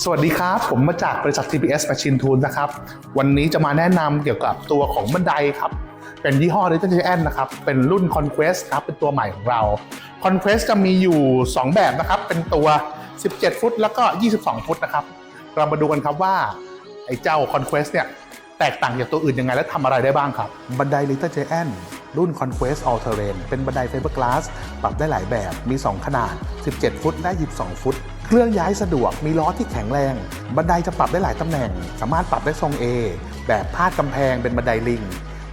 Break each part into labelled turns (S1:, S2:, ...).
S1: สวัสดีครับ ผมมาจากบริษัท TPS Machine Tool นะครับ วันนี้จะมาแนะนำเกี่ยวกับตัวของบันไดครับ เป็นยี่ห้อ Little Giant นะครับ เป็นรุ่น Conquest ครับ เป็นตัวใหม่ของเรา Conquest จะมีอยู่ 2 แบบนะครับ เป็นตัว 17 ฟุต แล้วก็ 22 ฟุตนะครับ เรามาดูกันครับว่าไอ้เจ้า Conquest เนี่ย แตกต่างจากตัวอื่นยังไง และทำอะไรได้บ้างครับ บันได Little Giant รุ่น Conquest All Terrain เป็นบันไดไฟเบอร์กลาสปรับได้หลายแบบ มี 2 ขนาด 17 ฟุต และ 22 ฟุต เคลื่อนย้ายสะดวกมีล้อที่แข็งแรง บันไดจะปรับได้หลายตำแหน่ง สามารถปรับได้ทรง A แบบพาดกำแพงเป็นบันไดลิง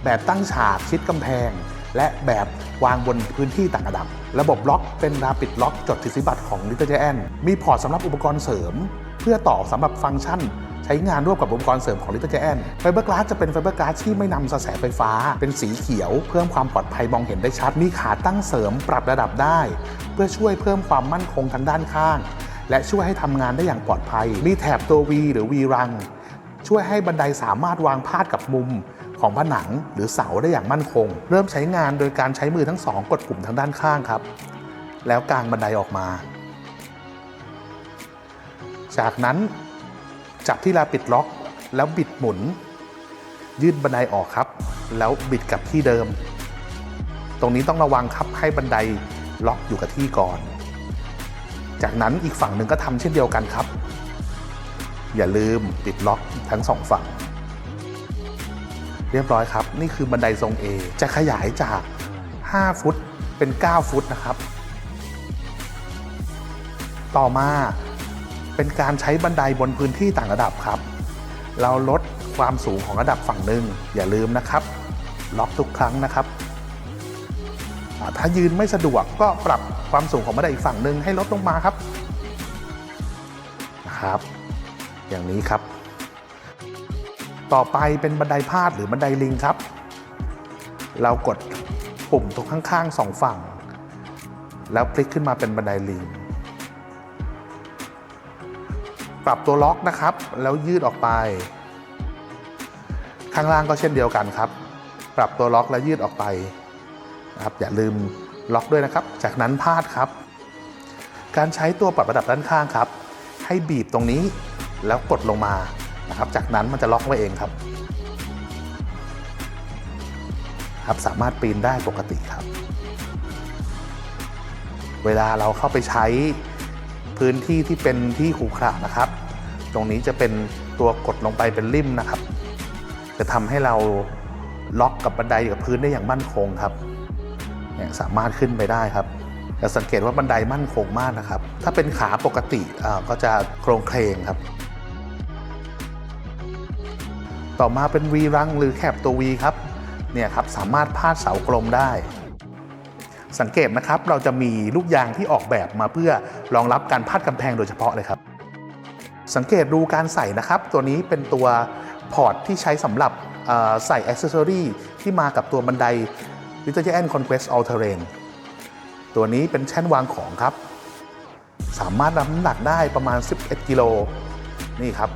S1: แบบตั้งฉากชิดกำแพง และแบบวางบนพื้นที่ต่างระดับ ระบบล็อกเป็นราปิดล็อกจดสิทธิบัตรของ Little Giant มีพอร์ตสำหรับอุปกรณ์เสริม เพื่อต่อสำหรับฟังก์ชันใช้งานร่วมกับอุปกรณ์เสริมของ Little Giant ไฟเบอร์กลาสจะเป็นไฟเบอร์กลาสที่ไม่นำกระแสไฟฟ้า เป็นสีเขียว เพิ่มความปลอดภัยมองเห็นได้ชัด มีขาตั้งเสริมปรับระดับได้ เพื่อช่วยเพิ่มความมั่นคงทางด้านข้าง และช่วยให้ทำงานได้อย่างปลอดภัย มีแถบตัว V หรือ V รัง ช่วยให้บันไดสามารถวางพาดกับมุมของผนังหรือเสาได้อย่างมั่นคง เริ่มใช้งานโดยการใช้มือทั้งสองกดปุ่มทางด้านข้างครับ แล้วกางบันไดออกมา จากนั้นจับที่ลาปิดล็อก แล้วบิดหมุน ยืดบันไดออกครับ แล้วบิดกลับที่เดิม ตรงนี้ต้องระวังครับให้บันไดล็อกอยู่กับที่ก่อน จากนั้นอีกฝั่งหนึ่งก็ทำเช่นเดียวกันครับ อย่าลืมปิดล็อกทั้งสองฝั่ง เรียบร้อยครับ นี่คือบันไดทรง A จะขยายจาก 5 ฟุตเป็น 9 ฟุตนะครับ ต่อมาเป็นการใช้บันไดบนพื้นที่ต่างระดับครับ เราลดความสูงของระดับฝั่งหนึ่งอย่าลืมนะครับ ล็อกทุกครั้งนะครับ ถ้ายืนไม่สะดวกก็ปรับความสูงของบันไดอีกฝั่งหนึ่งให้ลดลงมาครับนะครับ อย่างนี้ครับ ต่อไปเป็นบันไดพาดหรือบันไดลิงครับ เรากดปุ่มตรงข้างๆสองฝั่ง แล้วพลิกขึ้นมาเป็นบันไดลิง ปรับตัวล็อกนะครับ แล้วยืดออกไป ข้างล่างก็เช่นเดียวกันครับ ปรับตัวล็อกแล้วยืดออกไป นะครับอย่าลืมล็อกด้วยนะครับ จากนั้นพาดครับ การใช้ตัวปรับระดับด้านข้างครับ ให้บีบตรงนี้แล้วกดลงมานะครับ จากนั้นมันจะล็อกไว้เองครับครับสามารถปีนได้ปกติครับ เวลาเราเข้าไปใช้พื้นที่ที่เป็นที่ขรุขระนะครับ ตรงนี้จะเป็นตัวกดลงไปเป็นริมนะครับ จะทำให้เราล็อกกับบันไดกับพื้นได้อย่างมั่นคงครับ เนี่ยสามารถขึ้นไปได้ครับจะสังเกตว่าบันไดมั่นคงมากนะครับ ถ้าเป็นขาปกติก็จะโครงเคลงครับ ต่อมาเป็น V รังหรือแคบตัว V ครับเนี่ยครับสามารถพาดเสากลมได้ สังเกตนะครับเราจะมีลูกยางที่ออกแบบมาเพื่อรองรับการพาดกำแพงโดยเฉพาะเลยครับ สังเกตดูการใส่นะครับ ตัวนี้เป็นตัวพอร์ตที่ใช้สำหรับใส่อ c เซ s ซอรีที่มากับตัวบันได Little Giant Conquest All Terrain ตัวนี้เป็นแท่นวางของครับ สามารถรับน้ำหนักได้ประมาณ 11 กิโล นี่ครับ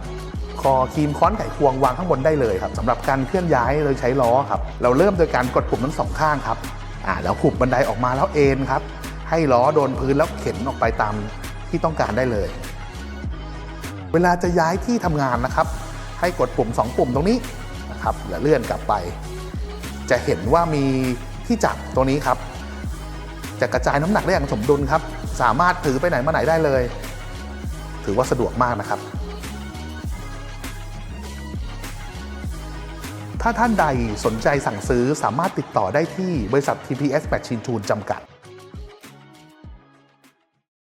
S1: คอครีมค้อนไขควงวางข้างบนได้เลยครับสำหรับการเคลื่อนย้ายโดยใช้ล้อครับ เราเริ่มโดยการกดปุ่มทั้งสองข้างครับ อ่า แล้วขุบบันไดออกมาแล้วเอ็นครับ ให้ล้อโดนพื้นแล้วเข็นออกไปตามที่ต้องการได้เลย เวลาจะย้ายที่ทำงานนะครับ ให้กดปุ่ม 2 ปุ่มตรงนี้นะครับ แล้วเลื่อนกลับไป จะเห็นว่ามี ที่จับตัวนี้ครับ จะกระจายน้ำหนักได้อย่างสมดุลครับ สามารถถือไปไหนมาไหนได้เลย ถือว่าสะดวกมากนะครับ ถ้าท่านใดสนใจสั่งซื้อสามารถติดต่อได้ที่บริษัท TPS Machine Tool จำกัด